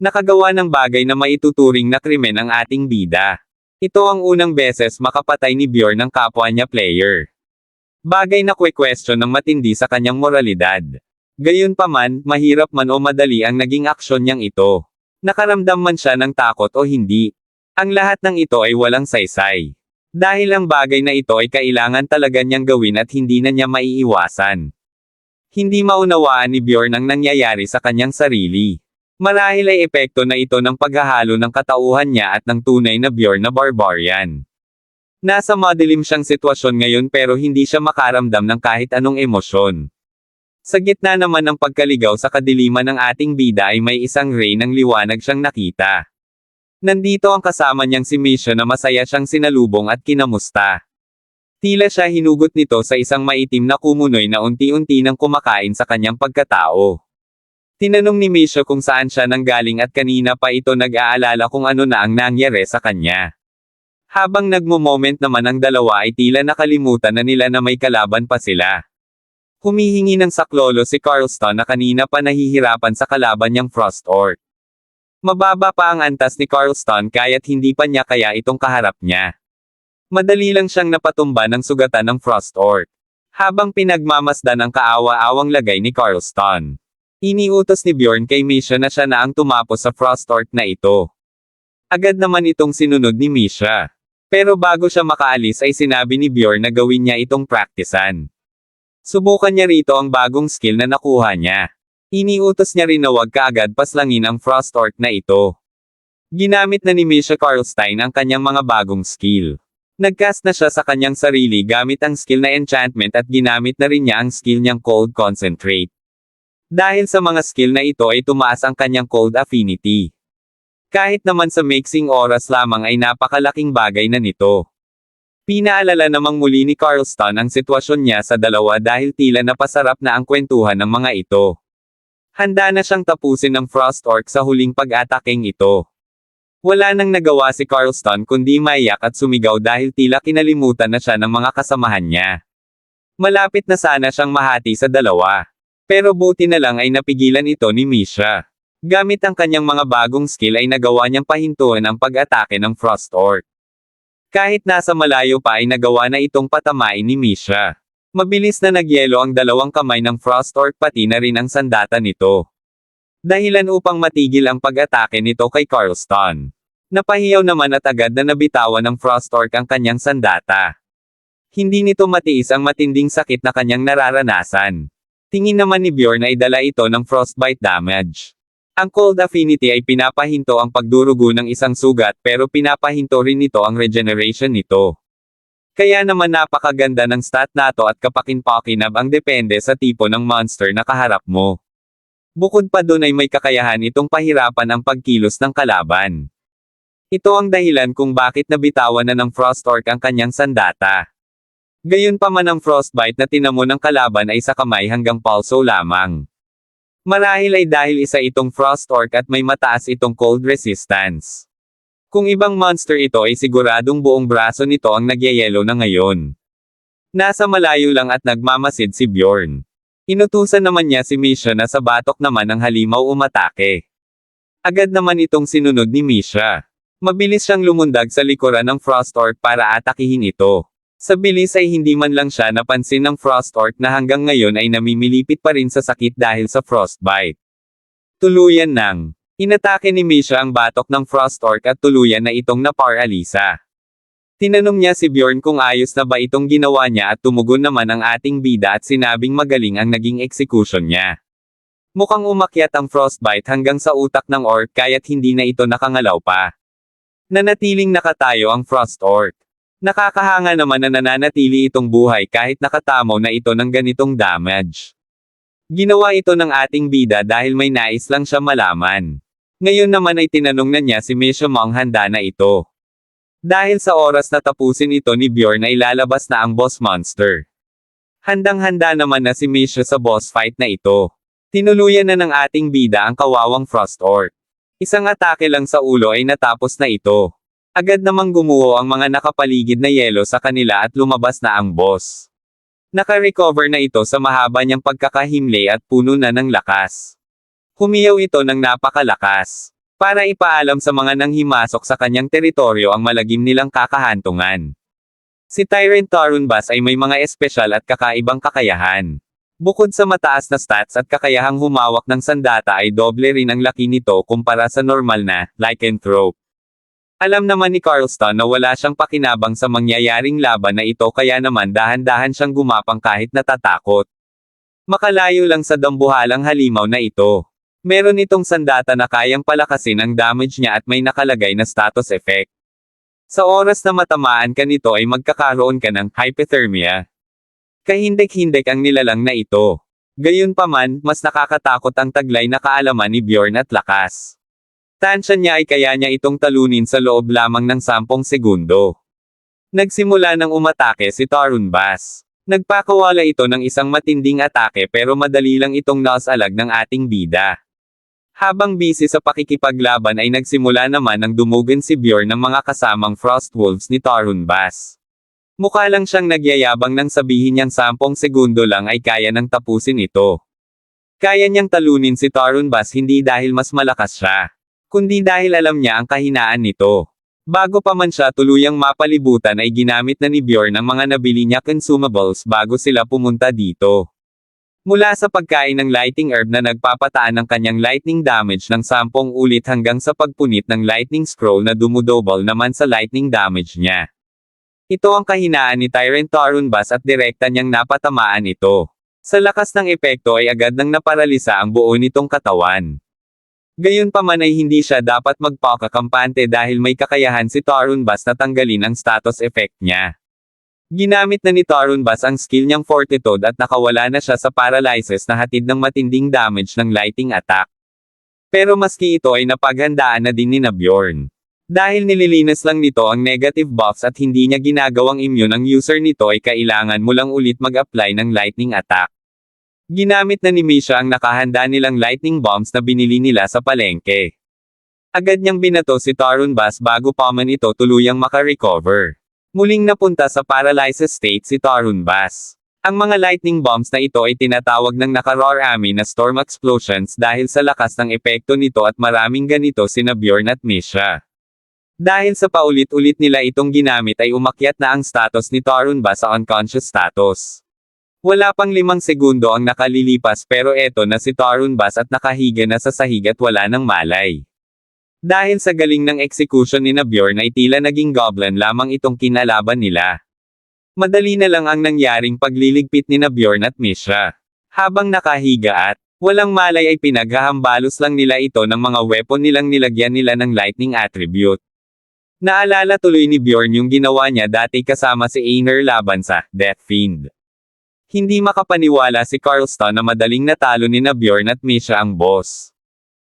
Nakagawa ng bagay na maituturing na krimen ang ating bida. Ito ang unang beses makapatay ni Bjorn ng kapwa niya player. Bagay na kwe-question ng matindi sa kanyang moralidad. Gayunpaman, mahirap man o madali ang naging aksyon niyang ito. Nakaramdam man siya ng takot o hindi. Ang lahat ng ito ay walang saysay. Dahil ang bagay na ito ay kailangan talaga niyang gawin at hindi na niya maiiwasan. Hindi maunawaan ni Bjorn ang nangyayari sa kanyang sarili. Marahil ay epekto na ito ng paghahalo ng katauhan niya at ng tunay na Bjorn na barbarian. Nasa madilim siyang sitwasyon ngayon pero hindi siya makaramdam ng kahit anong emosyon. Sa gitna naman ng pagkaligaw sa kadiliman ng ating bida ay may isang ray ng liwanag siyang nakita. Nandito ang kasama niyang si Misha na masaya siyang sinalubong at kinamusta. Tila siya hinugot nito sa isang maitim na kumunoy na unti-unti nang kumakain sa kanyang pagkatao. Tinanong ni Misha kung saan siya nanggaling at kanina pa ito nag-aalala kung ano na ang nangyari sa kanya. Habang nagmo-moment naman ang dalawa ay tila nakalimutan na nila na may kalaban pa sila. Humihingi ng saklolo si Carlston na kanina pa nahihirapan sa kalaban niyang Frost Orc. Mababa pa ang antas ni Carlston kaya't hindi pa niya kaya itong kaharap niya. Madali lang siyang napatumba ng sugatan ng Frost Orc. Habang pinagmamasdan ang kaawa-awang lagay ni Carlston. Iniutos ni Bjorn kay Misha na siya na ang tumapos sa Frost Orc na ito. Agad naman itong sinunod ni Misha. Pero bago siya makaalis ay sinabi ni Bjorn na gawin niya itong praktisan. Subukan niya rito ang bagong skill na nakuha niya. Iniutos niya rin na huwag kaagad paslangin ang Frost Orc na ito. Ginamit na ni Misha Karlstein ang kanyang mga bagong skill. Nagcast na siya sa kanyang sarili gamit ang skill na enchantment at ginamit na rin niya ang skill niyang Cold Concentrate. Dahil sa mga skill na ito ay tumaas ang kanyang Cold Affinity. Kahit naman sa mixing oras lamang ay napakalaking bagay na nito. Pinaalala namang muli ni Carlston ang sitwasyon niya sa dalawa dahil tila napasarap na ang kwentuhan ng mga ito. Handa na siyang tapusin ng Frost Orc sa huling pag-ataking ito. Wala nang nagawa si Carlston kundi maiyak at sumigaw dahil tila kinalimutan na siya ng mga kasamahan niya. Malapit na sana siyang mahati sa dalawa. Pero buti na lang ay napigilan ito ni Misha. Gamit ang kanyang mga bagong skill ay nagawa niyang pahintuan ang pag-atake ng Frost Orc. Kahit nasa malayo pa ay nagawa na itong patamain ni Misha. Mabilis na nagyelo ang dalawang kamay ng Frost Orc pati na rin ang sandata nito. Dahilan upang matigil ang pag-atake nito kay Carlston. Napahiyaw naman at agad na nabitawan ng Frost Orc ang kanyang sandata. Hindi nito matiis ang matinding sakit na kanyang nararanasan. Tingin naman ni Bjorn ay dala ito ng frostbite damage. Ang cold affinity ay pinapahinto ang pagdurugo ng isang sugat pero pinapahinto rin nito ang regeneration nito. Kaya naman napakaganda ng stat nato at kapakin-pakinab ang depende sa tipo ng monster na kaharap mo. Bukod pa dun ay may kakayahan itong pahirapan ang pagkilos ng kalaban. Ito ang dahilan kung bakit nabitawan na ng Frost Orc ang kanyang sandata. Gayon pa man ang frostbite na tinamo ng kalaban ay sa kamay hanggang palso lamang. Marahil ay dahil isa itong Frost Orc at may mataas itong cold resistance. Kung ibang monster ito ay siguradong buong braso nito ang nagyayelo na ngayon. Nasa malayo lang at nagmamasid si Bjorn. Inutusan naman niya si Misha na sa batok naman ng halimaw umatake. Agad naman itong sinunod ni Misha. Mabilis siyang lumundag sa likuran ng Frost Orc para atakihin ito. Sa bilis ay hindi man lang siya napansin ng Frost Orc na hanggang ngayon ay namimilipit pa rin sa sakit dahil sa frostbite. Tuluyan nang inatake ni Misha ang batok ng Frost Orc at tuluyan na itong naparalisa. Tinanong niya si Bjorn kung ayos na ba itong ginawa niya at tumugon naman ang ating bida at sinabing magaling ang naging execution niya. Mukhang umakyat ang frostbite hanggang sa utak ng orc kaya't hindi na ito nakangalaw pa. Nanatiling nakatayo ang frost orc. Nakakahanga naman na nananatili itong buhay kahit nakatamo na ito ng ganitong damage. Ginawa ito ng ating bida dahil may nais lang siya malaman. Ngayon naman ay tinanong na niya si Misha Mong handa na ito. Dahil sa oras na tapusin ito ni Bjorn ay lalabas na ang boss monster. Handang-handa naman na si Misha sa boss fight na ito. Tinuluyan na ng ating bida ang kawawang Frost Orc. Isang atake lang sa ulo ay natapos na ito. Agad namang gumuho ang mga nakapaligid na yelo sa kanila at lumabas na ang boss. Naka-recover na ito sa mahaba niyang pagkakahimlay at puno na ng lakas. Humiyaw ito ng napakalakas. Para ipaalam sa mga nanghimasok sa kanyang teritoryo ang malagim nilang kakahantungan. Si Tyrant Tarunbas ay may mga espesyal at kakaibang kakayahan. Bukod sa mataas na stats at kakayahang humawak ng sandata ay doble rin ang laki nito kumpara sa normal na, lycanthrope. Alam naman ni Carlston na wala siyang pakinabang sa mangyayaring laban na ito kaya naman dahan-dahan siyang gumapang kahit natatakot. Makalayo lang sa dambuhalang halimaw na ito. Meron itong sandata na kayang palakasin ang damage niya at may nakalagay na status effect. Sa oras na matamaan ka nito ay magkakaroon ka ng hypothermia. Kahindik-hindik ang nilalang na ito. Gayunpaman, mas nakakatakot ang taglay na kaalaman ni Bjorn at lakas. Tansya niya ay kaya niya itong talunin sa loob lamang ng 10 segundo. Nagsimula ng umatake si Tarun Bass. Nagpakawala ito ng isang matinding atake pero madali lang itong nausalag ng ating bida. Habang busy sa pakikipaglaban ay nagsimula naman ng dumugan si Bjorn ng mga kasamang Frostwolves ni Tarun Bass. Mukha lang siyang nagyayabang nang sabihin niyang 10 segundo lang ay kaya nang tapusin ito. Kaya niyang talunin si Tarun Bass hindi dahil mas malakas siya kundi dahil alam niya ang kahinaan nito. Bago pa man siya tuluyang mapalibutan ay ginamit na ni Bjorn ang mga nabili niya consumables bago sila pumunta dito. Mula sa pagkain ng lighting herb na nagpapataan ng kanyang lightning damage ng 10 ulit hanggang sa pagpunit ng lightning scroll na dumudouble naman sa lightning damage niya. Ito ang kahinaan ni Tyrant Tarunbas at direkta niyang napatamaan ito. Sa lakas ng epekto ay agad nang naparalisa ang buo nitong katawan. Gayunpaman ay hindi siya dapat magpakakampante dahil may kakayahan si Tarun Bass na tanggalin ang status effect niya. Ginamit na ni Tarun Bass ang skill niyang Fortitude at nakawala na siya sa paralysis na hatid ng matinding damage ng lighting attack. Pero maski ito ay napaghandaan na din ni na Bjorn. Dahil nililinis lang nito ang negative buffs at hindi niya ginagawang immune ang user nito ay kailangan mo lang ulit mag-apply ng lightning attack. Ginamit na ni Misha ang nakahanda nilang lightning bombs na binili nila sa palengke. Agad niyang binato si Tarun Bass bago pa man ito tuluyang makarecover. Muling napunta sa paralysis state si Tarun Bass. Ang mga lightning bombs na ito ay tinatawag ng naka-roar ami na storm explosions dahil sa lakas ng epekto nito at maraming ganito sina Bjorn at Misha. Dahil sa paulit-ulit nila itong ginamit ay umakyat na ang status ni Tarun Bass sa unconscious status. Wala pang limang segundo ang nakalilipas pero eto na si Tarun Bass at nakahiga na sa sahig at wala ng malay. Dahil sa galing ng execution ni na Bjorn ay tila naging goblin lamang itong kinalaban nila. Madali na lang ang nangyaring pagliligpit ni na Bjorn at Mishra. Habang nakahiga at walang malay ay pinaghahambalos lang nila ito ng mga weapon nilang nilagyan nila ng lightning attribute. Naalala tuloy ni Bjorn yung ginawa niya dati kasama si Einar laban sa Death Fiend. Hindi makapaniwala si Carlston na madaling natalo ni na Bjorn at Misha ang boss.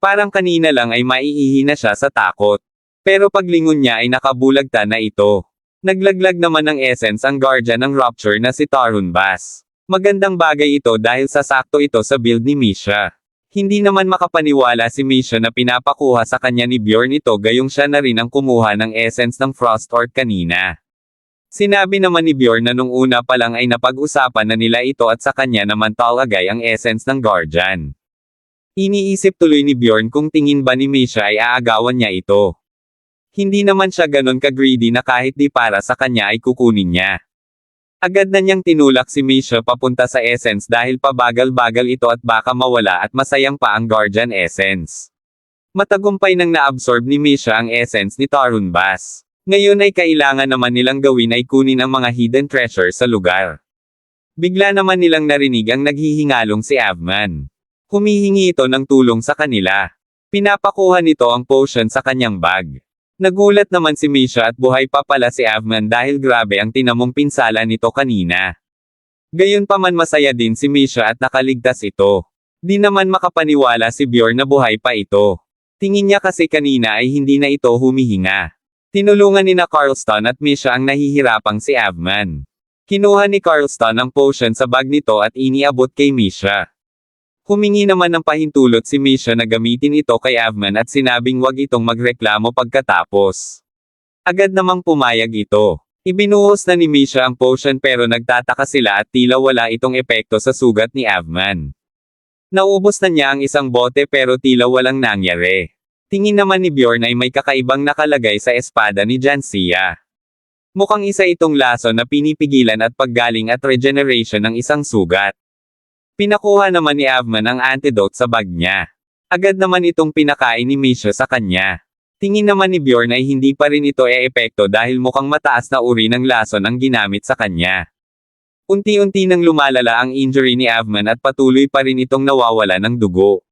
Parang kanina lang ay maiihi na siya sa takot. Pero paglingon niya ay nakabulagta na ito. Naglaglag naman ng essence ang guardian ng Rupture na si Tarun Bass. Magandang bagay ito dahil sasakto ito sa build ni Misha. Hindi naman makapaniwala si Misha na pinapakuha sa kanya ni Bjorn ito gayong siya na rin ang kumuha ng essence ng Frost Orc kanina. Sinabi naman ni Bjorn na nung una pa lang ay napag-usapan na nila ito at sa kanya naman talagay ang essence ng Guardian. Iniisip tuloy ni Bjorn kung tingin ba ni Misha ay aagawan niya ito. Hindi naman siya ganon ka-greedy na kahit di para sa kanya ay kukunin niya. Agad na niyang tinulak si Misha papunta sa essence dahil pabagal-bagal ito at baka mawala at masayang pa ang Guardian Essence. Matagumpay nang naabsorb ni Misha ang essence ni Tarun Bass. Ngayon ay kailangan naman nilang gawin ay kunin ang mga hidden treasure sa lugar. Bigla naman nilang narinig ang naghihingalong si Avman. Humihingi ito ng tulong sa kanila. Pinapakuha nito ang potion sa kanyang bag. Nagulat naman si Misha at buhay pa pala si Avman dahil grabe ang tinamong pinsala nito kanina. Gayon pa man masaya din si Misha at nakaligtas ito. Di naman makapaniwala si Bjorn na buhay pa ito. Tingin niya kasi kanina ay hindi na ito humihinga. Tinulungan ni na Carlston at Misha ang nahihirapang si Avman. Kinuha ni Carlston ang potion sa bag nito at iniabot kay Misha. Humingi naman ng pahintulot si Misha na gamitin ito kay Avman at sinabing wag itong magreklamo pagkatapos. Agad namang pumayag ito. Ibinuhos na ni Misha ang potion pero nagtataka sila at tila wala itong epekto sa sugat ni Avman. Naubos na niya ang isang bote pero tila walang nangyari. Tingin naman ni Bjorn ay may kakaibang nakalagay sa espada ni Jansia. Mukhang isa itong laso na pinipigilan at paggaling at regeneration ng isang sugat. Pinakuha naman ni Avman ang antidote sa bag niya. Agad naman itong pinakain ni Misha sa kanya. Tingin naman ni Bjorn ay hindi pa rin ito e-epekto dahil mukhang mataas na uri ng lason ang ginamit sa kanya. Unti-unti nang lumalala ang injury ni Avman at patuloy pa rin itong nawawala ng dugo.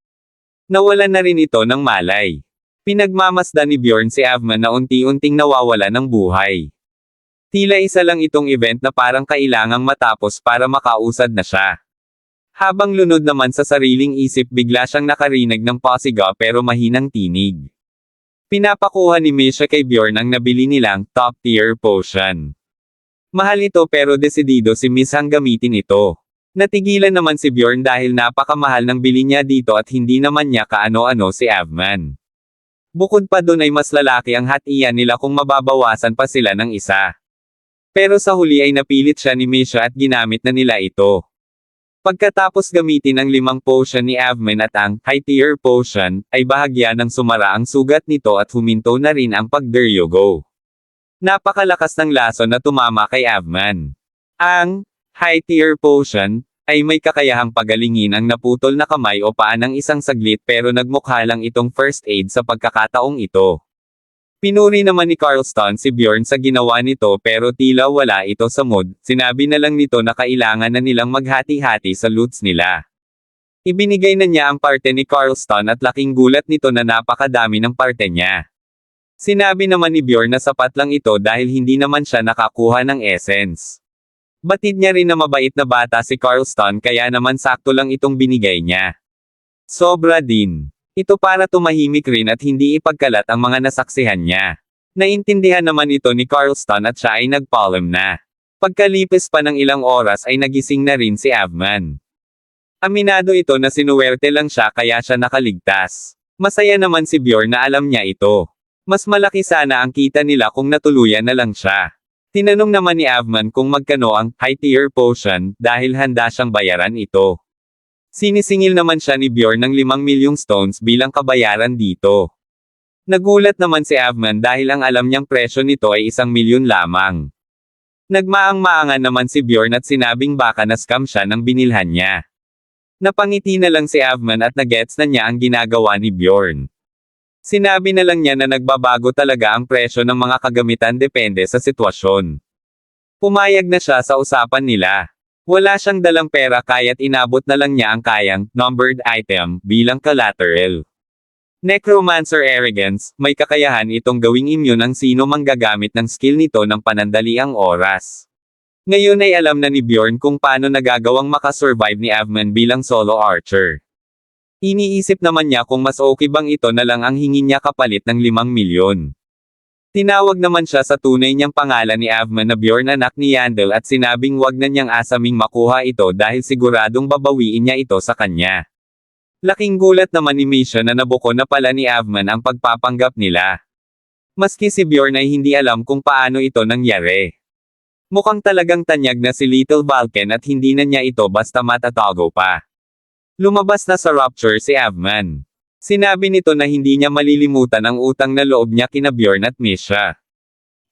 Nawalan na rin ito ng malay. Pinagmamasdan ni Bjorn si Avman na unti-unting nawawala ng buhay. Tila isa lang itong event na parang kailangang matapos para makausad na siya. Habang lunod naman sa sariling isip bigla siyang nakarinig ng pasiga pero mahinang tinig. Pinapakuha ni Misha kay Bjorn ang nabili nilang top-tier potion. Mahal ito pero desidido si Miss ang gamitin ito. Natigilan naman si Bjorn dahil napakamahal ng bili niya dito at hindi naman niya kaano-ano si Avman. Bukod pa dun ay mas lalaki ang hatian nila kung mababawasan pa sila ng isa. Pero sa huli ay napilit siya ni Misha at ginamit na nila ito. Pagkatapos gamitin ang limang potion ni Avman at ang high tier potion, ay bahagya ng sumara ang sugat nito at huminto na rin ang pagderyogo. Napakalakas ng laso na tumama kay Avman. Ang high tier potion ay may kakayahang pagalingin ang naputol na kamay o paa ng isang saglit pero nagmukha lang itong first aid sa pagkakataong ito. Pinuri naman ni Carlston si Bjorn sa ginawa nito pero tila wala ito sa mood, sinabi na lang nito na kailangan na nilang maghati-hati sa loots nila. Ibinigay na niya ang parte ni Carlston at laking gulat nito na napakadami ng parte niya. Sinabi naman ni Bjorn na sapat lang ito dahil hindi naman siya nakakuha ng essence. Batid niya rin na mabait na bata si Carlston kaya naman sakto lang itong binigay niya. Sobra din. Ito para tumahimik rin at hindi ipagkalat ang mga nasaksihan niya. Naintindihan naman ito ni Carlston at siya ay nagpalm na. Pagkalipis pa ng ilang oras ay nagising na rin si Avman. Aminado ito na sinuwerte lang siya kaya siya nakaligtas. Masaya naman si Bjorn na alam niya ito. Mas malaki sana ang kita nila kung natuluyan na lang siya. Tinanong naman ni Avman kung magkano ang high tier potion dahil handa siyang bayaran ito. Sinisingil naman siya ni Bjorn ng 5 milyong stones bilang kabayaran dito. Nagulat naman si Avman dahil ang alam niyang presyo nito ay isang milyon lamang. Nagmaang-maangan naman si Bjorn at sinabing baka na scam siya ng binilhan niya. Napangiti na lang si Avman at nagets na niya ang ginagawa ni Bjorn. Sinabi na lang niya na nagbabago talaga ang presyo ng mga kagamitan depende sa sitwasyon. Pumayag na siya sa usapan nila. Wala siyang dalang pera kaya't inabot na lang niya ang kayang, numbered item, bilang collateral. Necromancer Arrogance, may kakayahan itong gawing immune ang sino mang gagamit ng skill nito ng panandaliang oras. Ngayon ay alam na ni Bjorn kung paano nagagawang makasurvive ni Avman bilang solo archer. Iniisip naman niya kung mas okay bang ito na lang ang hingin niya kapalit ng 5 milyon. Tinawag naman siya sa tunay niyang pangalan ni Avman na Bjorn anak ni Yandel at sinabing wag na niyang asaming makuha ito dahil siguradong babawiin niya ito sa kanya. Laking gulat naman ni Misha na nabuko na pala ni Avman ang pagpapanggap nila. Maski si Bjorn ay hindi alam kung paano ito nangyari. Mukhang talagang tanyag na si Little Balkan at hindi na niya ito basta matatago pa. Lumabas na sa rupture si Avman. Sinabi nito na hindi niya malilimutan ang utang na loob niya kina Bjorn at Misha.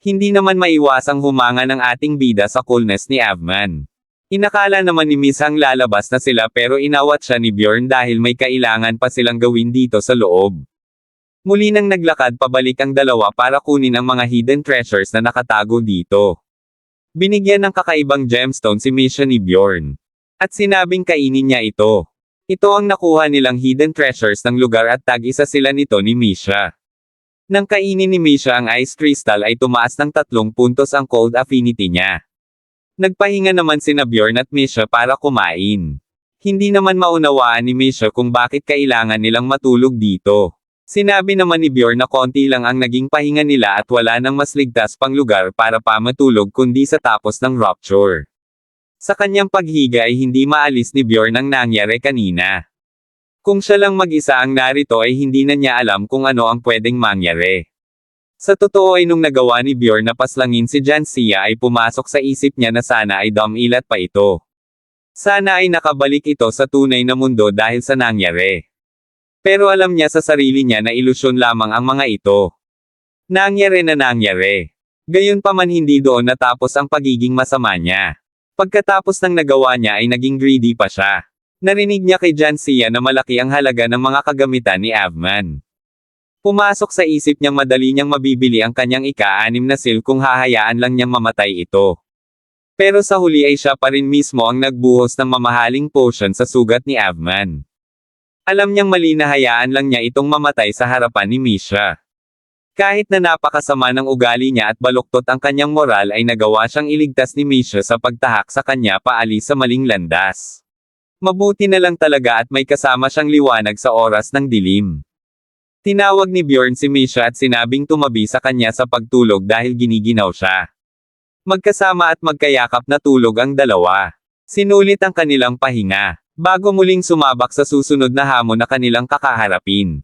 Hindi naman maiwasang humanga ng ating bida sa coolness ni Avman. Inakala naman ni Miss ang lalabas na sila pero inawat siya ni Bjorn dahil may kailangan pa silang gawin dito sa loob. Muli nang naglakad pabalik ang dalawa para kunin ang mga hidden treasures na nakatago dito. Binigyan ng kakaibang gemstone si Misha ni Bjorn. At sinabing kainin niya ito. Ito ang nakuha nilang hidden treasures ng lugar at tag-isa sila nito ni Misha. Nang kainin ni Misha ang ice crystal ay tumaas ng tatlong puntos ang cold affinity niya. Nagpahinga naman sina Bjorn at Misha para kumain. Hindi naman maunawaan ni Misha kung bakit kailangan nilang matulog dito. Sinabi naman ni Bjorn na konti lang ang naging pahinga nila at wala nang mas ligtas pang lugar para pa matulog kundi sa tapos ng rupture. Sa kanyang paghiga ay hindi maalis ni Bjorn ang nangyari kanina. Kung siya lang mag-isa ang narito ay hindi na niya alam kung ano ang pwedeng mangyari. Sa totoo ay nung nagawa ni Bjorn na paslangin si Jansia ay pumasok sa isip niya na sana ay dumilat pa ito. Sana ay nakabalik ito sa tunay na mundo dahil sa nangyari. Pero alam niya sa sarili niya na ilusyon lamang ang mga ito. Nangyari na nangyari. Gayunpaman hindi doon natapos ang pagiging masama niya. Pagkatapos ng nagawa niya ay naging greedy pa siya. Narinig niya kay Jansia na malaki ang halaga ng mga kagamitan ni Avman. Pumasok sa isip niyang madali niyang mabibili ang kanyang ika-anim na sil kung hahayaan lang niyang mamatay ito. Pero sa huli ay siya pa rin mismo ang nagbuhos ng mamahaling potion sa sugat ni Avman. Alam niyang mali na hayaan lang niya itong mamatay sa harapan ni Misha. Kahit na napakasama ng ugali niya at baluktot ang kanyang moral ay nagawa siyang iligtas ni Misha sa pagtahak sa kanya paalis sa maling landas. Mabuti na lang talaga at may kasama siyang liwanag sa oras ng dilim. Tinawag ni Bjorn si Misha at sinabing tumabi sa kanya sa pagtulog dahil giniginaw siya. Magkasama at magkayakap na tulog ang dalawa. Sinulit ang kanilang pahinga, bago muling sumabak sa susunod na hamon na kanilang kakaharapin.